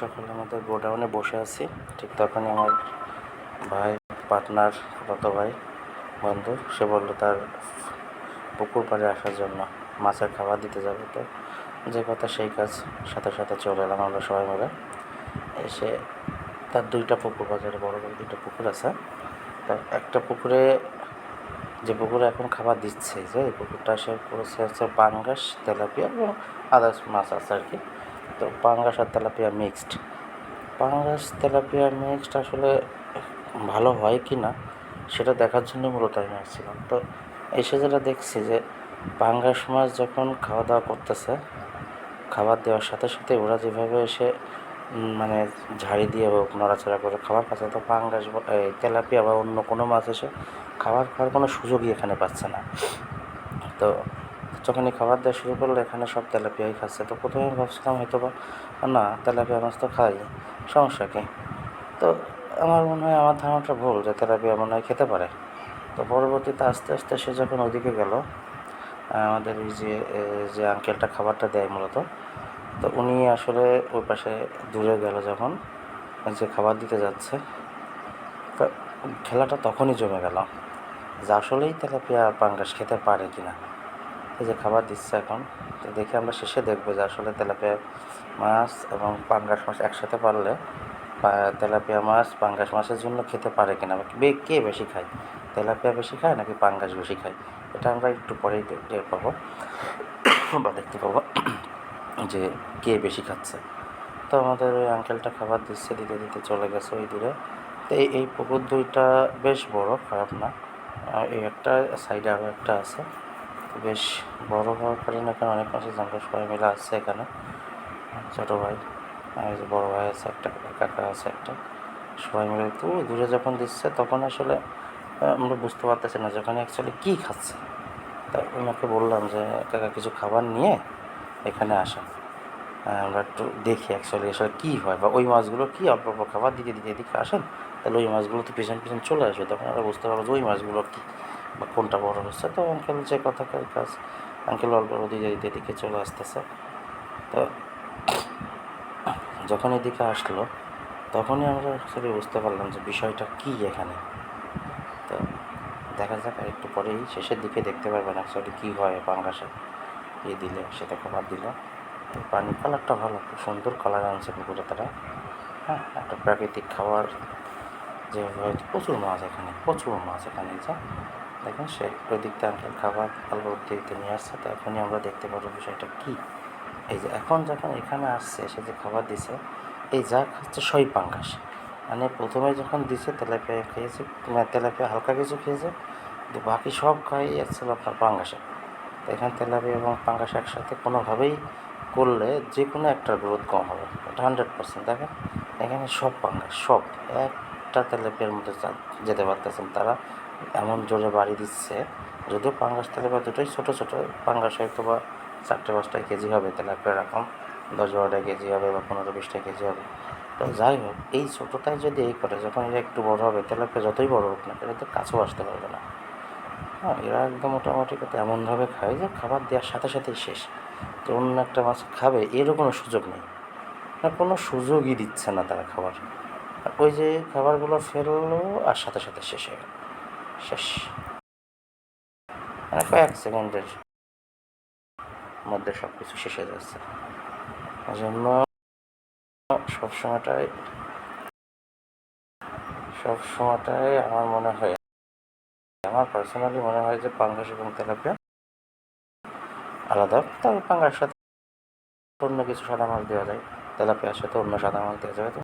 সকালে আমাদের গোডাউনে বসে আছি। ঠিক তখনই আমার ভাই, পার্টনার রত ভাই, বন্ধু, সে বলল, তার পুকুর পাড়ে আসার জন্য মাছের খাবার দিতে যাবে তো? যে কথা সেই কাজ সাথে সাথে চলে এলাম আমরা সবাই মিলে। এসে তার দুইটা পুকুর বাজারে, বড় বড় দুইটা পুকুর আছে। তা একটা পুকুরে, যে পুকুরে এখন খাবার দিচ্ছে, যে পুকুরটা সে করেছে হচ্ছে পাঙ্গাস তেলাপিয়া এবং আদার্স মাছ আছে আর কি। তো পাঙ্গাস আর তেলাপিয়া মিক্সড পাঙ্গাস, তেলাপিয়া মিক্সড আসলে ভালো হয় কি না, সেটা দেখার জন্য মূলত আমি আসছিলাম। তো এসে যেটা দেখছি যে পাঙ্গাস মাছ যখন খাওয়া দাওয়া করতেছে, খাবার দেওয়ার সাথে সাথে ওরা যেভাবে এসে মানে ঝাড়ি দিয়ে হোক নড়াচড়া করে খাবার পাচ্ছে তো পাঙ্গাস তেলাপিয়া বা অন্য কোনো মাছ এসে খাবার খাওয়ার কোনো সুযোগই এখানে পাচ্ছে না। তো যখনই খাবার দেওয়া শুরু করল, এখানে সব তেলাপিয়াই খাচ্ছে। তো প্রথমে ভাবছিলাম হয়তো বা না, তেলাপিয়া মাছ তো খাই, সমস্যা কি? তো আমার মনে হয়, আমার ধারণাটা ভুল যে তেলাপিয়া মনে হয় খেতে পারে। তো পরবর্তীতে আস্তে আস্তে সে যখন ওদিকে গেল আমাদের এই যে যে আঙ্কেলটা খাবারটা দেয় মূলত, তো উনি আসলে ওই পাশে দূরে গেল যখন যে খাবার দিতে যাচ্ছে। তো খেলাটা তখনই জমে গেল যে আসলেই তেলাপিয়া পাঙ্গাস খেতে পারে কিনা। এই যে খাবার দিচ্ছে এখন, তো দেখে আমরা শেষে দেখব যে আসলে তেলাপিয়া মাছ এবং পাঙ্গাস মাছ একসাথে পারলে তেলাপিয়া মাছ পাঙ্গাস মাছের জন্য খেতে পারে কিনা, বা কে বেশি খায়? তেলাপিয়া বেশি খায় নাকি পাঙ্গাস বেশি খায়? এটা আমরা একটু পরেই টের পাবো বা দেখতে পাবো যে কে বেশি খাচ্ছে। তো আমাদের ওই আঙ্কেলটা খাবার দিচ্ছে, দিতে দিতে চলে গেছে ওই দূরে। তো এই পুকুর দুইটা বেশ বড়, খারাপ না। এই একটা সাইডে আরও একটা আছে। বেশ বড় হওয়ার কারণে এখানে অনেক মাসের আমরা সবাই মিলে আসছে এখানে। ছোটো ভাই যে বড়ো ভাই আছে একটা, কাকা আছে একটা। সবাই মিলে তো দূরে যখন দিচ্ছে তখন আসলে আমরা বুঝতে পারতেছি না যখন অ্যাকচুয়ালি কী খাচ্ছে। তা ওনাকে বললাম যে, কাকা, কিছু খাবার নিয়ে এখানে আসেন। আমরা একটু দেখি অ্যাকচুয়ালি আসলে কী হয় বা ওই মাছগুলো কী অল্প অল্প খাবার দিতে দিতে এদিকে আসেন। তাহলে ওই মাছগুলো তো পিছন পিছন চলে আসবে। তখন আমরা বুঝতে পারব যে ওই মাছগুলো কী। বা কোনটা বড় হচ্ছে তো আঙ্কেল যে কথা কাজ আঙ্কেল অল্প দিতে এদিকে চলে আসতেছে। তো যখন এদিকে আসলো, তখনই আমরা অ্যাকচুয়ালি বুঝতে পারলাম যে বিষয়টা কী এখানে। তো দেখা যাক, আর একটু পরেই শেষের দিকে দেখতে পারবেন অ্যাকচুয়ালি কী হয় পাঙ্গাসে ইয়ে দিলে, সেটা খাবার দিলে। তো পানির কালারটা ভালো, খুব সুন্দর কালার আনছে পুকুরে তারা। হ্যাঁ একটা প্রাকৃতিক খাবার, যে হয়তো প্রচুর মাছ এখানে, প্রচুর মাছ এখানে, যা দেখেন, সে ওই দিক থেকে খাবার অল্প দিতে নিয়ে আসছে, তো এখনই আমরা দেখতে পারব বিষয়টা কী। এই যে এখন যখন এখানে আসছে, সে যে খাবার দিছে, এই যা খাচ্ছে সই পাঙ্গাস। মানে প্রথমে যখন দিছে, তেলাপিয়া খেয়েছে মানে তেলাপিয়া হালকা কিছু খেয়েছে কিন্তু বাকি সব খাই যাচ্ছিল আপনার পাঙ্গাসে। তো এখানে তেলাপিয়া এবং পাঙ্গাস একসাথে কোনোভাবেই করলে যে কোনো একটার গ্রোথ কম হবে এটা হান্ড্রেড পার্সেন্ট দেখেন, এখানে সব পাঙ্গাস, সব একটা তেলাপিয়ার মধ্যে যেতে পারতেছেন তারা, এমন জোরে বাড়ি দিচ্ছে, যদিও পাঙ্গাস তেলাপিয়া দুটোই ছোটো ছোটো, পাঙ্গাস হয়তো বা চারটে পাঁচটা কেজি হবে তেলাপিয়া এরকম দশ বারোটা কেজি হবে বা পনেরো বিশটা কেজি হবে। তো যাই হোক, এই ছোটোটাই যদি এই করে, যখন এরা একটু বড় হবে, তেলাপিয়া যতই বড় হোক না এটা তো কাছেও আসতে পারবে না। হ্যাঁ এরা একদম মোটামুটি কথা এমনভাবে খায় যে খাবার দেওয়ার সাথে সাথেই শেষ। তো অন্য একটা মাছ খাবে, এরও কোনো সুযোগ নেই। না, কোনো সুযোগই দিচ্ছে না তারা খাবার। ওই যে খাবারগুলো ফেলল, আর সাথে সাথে শেষ হয়ে গেল। শেষ। মানে কয়েক সেকেন্ডের মধ্যে সব কিছু শেষ হয়ে যাচ্ছে। এই জন্য সবসময়টাই সবসময়টাই আমার মনে হয়, আমার পার্সোনালি মনে হয় যে পাঙ্গাস এবং তেলাপিয়া আলাদা। তবে পাঙ্গাস সাথে অন্য কিছু সাদা মাছ দেওয়া যায়, তেলাপিয়ার সাথে অন্য সাদা মাছ দেওয়া তো